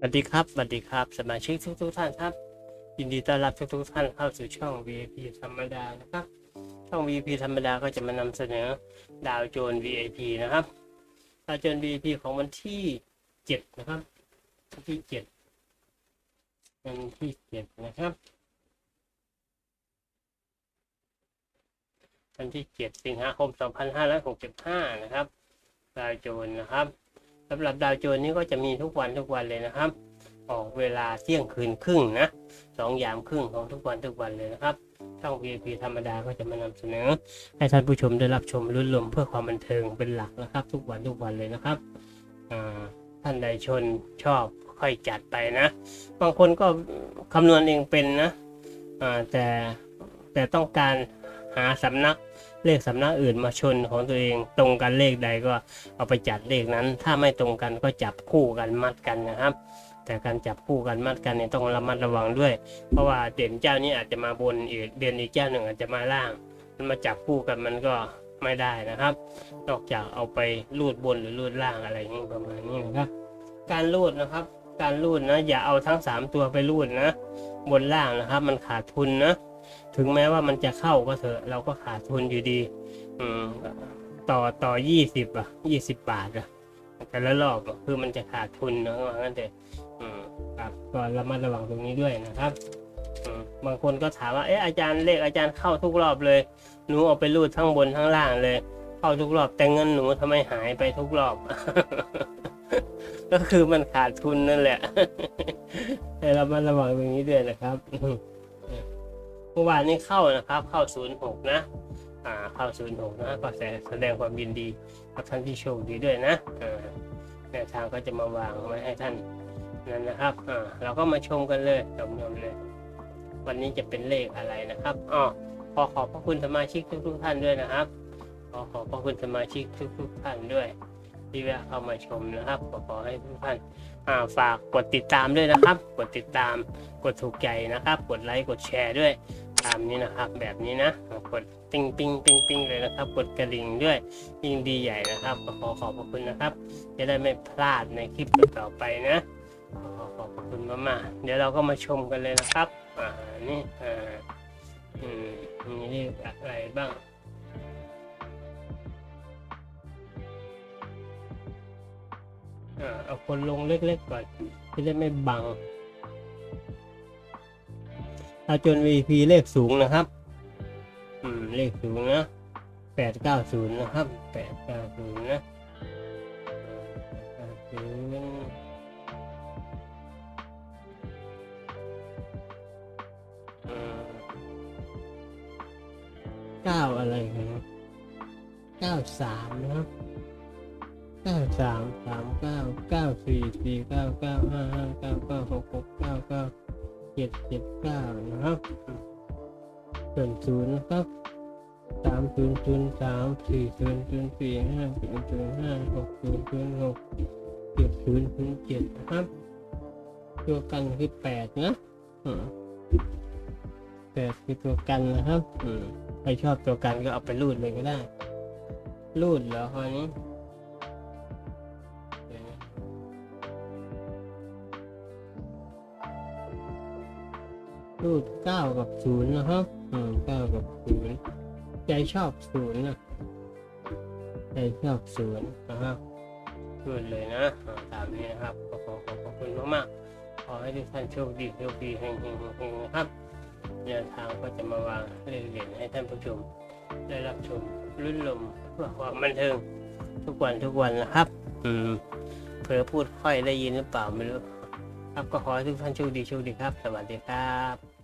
สวัสดีครับสวัสดีครับ สมาชิกทุกทุกท่านครับ ยินดีต้อนรับทุกทุกท่านเข้าสู่ช่อง VIP ธรรมดานะครับ ช่อง VIP ธรรมดาก็จะมานำเสนอดาวโจน VIP นะครับ ดาวโจน VIP ของวันที่เจ็ดนะครับวันที่เจ็ดวันที่เจ็ดนะครับ วันที่เจ็ดสิงหาคม2565นะครับ ดาวโจนนะครับ สำหรับดาวโจนนี้ก็จะมีทุกวันทุกวันเลยนะครับ ออกเวลาเที่ยงคืนครึ่งนะสองยามครึ่งของทุกวันทุกวันเลยนะครับช่อง VIP ธรรมดาก็จะมานำเสนอ ให้ท่านผู้ชมได้รับชมรุ่นลมเพื่อความบันเทิงเป็นหลักนะครับ ทุกวันทุกวันเลยนะครับท่านใดชนชอบค่อยจัดไปนะ บางคนก็คำนวณเองเป็นนะแต่แต่ต้องการ หาสำนักเลขสำนักอื่นมาชนของตัวเองตรงกันเลขใดก็เอาไปจัดเลขนั้น ถ้าไม่ตรงกันก็จับคู่กันมัดกันนะครับ แต่การจับคู่กันมัดกันเนี่ยต้องระมัดระวังด้วย เพราะว่าเด่นเจ้านี้อาจจะมาบนอีกเด่นอีกเจ้าหนึ่งอาจจะมาล่าง มันมาจับคู่กันมันก็ไม่ได้นะครับ นอกจากเอาไปรูดบนหรือรูดล่างอะไรอย่างนี้ประมาณนี้นะครับ การรูดนะครับ การรูดนะ อย่าเอาทั้งสามตัวไปรูดนะ บนล่างนะครับ มันขาดทุนนะ ถึงแม้ว่ามันจะเข้าก็เถอะ เราก็ขาดทุนอยู่ดี อืมต่อต่อยี่สิบอะยี่สิบบาทอะแต่ละรอบคือมันจะขาดทุนนะว่างั้นเถอะอืมครับก็ระมัดระวังตรงนี้ด้วยนะครับบางคนก็ถามว่าเอ๊ะอาจารย์เลขอาจารย์เข้าทุกรอบเลยหนูเอาไปรูดทั้งบนทั้งล่างเลย เข้าทุกรอบแต่เงินหนูทำไมหายไปทุกรอบ ก็คือมันขาดทุนนั่นแหละให้เรามาระวังตรงนี้ด้วยนะครับ มื่อวานนี้เข้านะครับ เข้าศูนย์หกนะอ่าเข้าศูนย์หกนะก็แสแสดงความยินดีกับท่านที่โชคดีด้วยนะอ่าแนวทางก็จะมาวางไว้ให้ท่านนั่นนะครับอ่าเราก็มาชมกันเลยชมกันเลย วันนี้จะเป็นเลขอะไรนะครับอ๋อขอขอบพระคุณสมาชิกทุก ๆ ท่านด้วยนะครับขอขอบพระคุณสมาชิกทุก ๆ ท่านด้วยที่แวะเข้ามาชมนะครับขอขอให้ทุกท่านาฝากกดติดตามด้วยนะครับ กดติดตามกดถูกใจนะครับ กดไลค์กดแชร์ด้วยามนี้นะครับ แบบนี้นะกดติ้งติ้งติ้งติ้งเลยนะครับ กดกระดิ่งด้วยยิ่งดีใหญ่นะครับขอขอบพระคุณนะครับ จะได้ไม่พลาดในคลิปต่อไปนะขอขอบพระคุณมากๆเดี๋ยวเราก็มาชมกันเลยนะครับอ่านี่อ่าอืมมีเลขอะไรบ้างอ่าเอาคนลงเล็กๆก่อนจะได้ไม่บัง ถ้าจน VP เลขสูงนะครับ อืม เลขสูงนะแปดเก้าศูนย์นะครับแปดเก้าศูนย์นะเก้าศูนย์อืมเก้าอะไรกันนะเก้าสามนะครับเก้าสามสามเก้าเก้าสี่สี่เก้าเก้าห้าห้าเก้าเก้าหกหกเก้าเก้า เจ็ดเจ็ดเก้านะครับส่วนศูนย์นะครับสามศูนย์ศูนย์สามสี่ศูนย์ศูนย์สี่ห้าศูนย์ศูนย์ห้าหกศูนย์ศูนย์หกเจ็ดศูนย์ศูนย์เจ็ดนะครับ ตัวกันคือแปดนะอืมแปดคือตัวกันนะครับอืมใครชอบตัวกันก็เอาไปรูดเลยก็ได้ รูดเหรอคราวนี้ รูดเก้ากับศูนย์นะครับอืมเก้ากับศูนย์ใจชอบศูนย์นะใจชอบศูนย์นะครับรูดเลยนะอ่าตามนี้นะครับขอขอขอบคุณมากๆขอให้ทุกท่านโชคดีโชคดีเฮงเฮงเฮงนะครับแนวทางก็จะมาวางเรียนเรียนให้ท่านผู้ชมได้รับชมรุ่นลมเพื่อความบันเทิงทุกวันทุกวันนะครับ อืมเผลอพูดค่อยได้ยินหรือเปล่าไม่รู้ ครับก็ขอให้ทุกท่านโชคดีโชคดีครับ สวัสดีครับ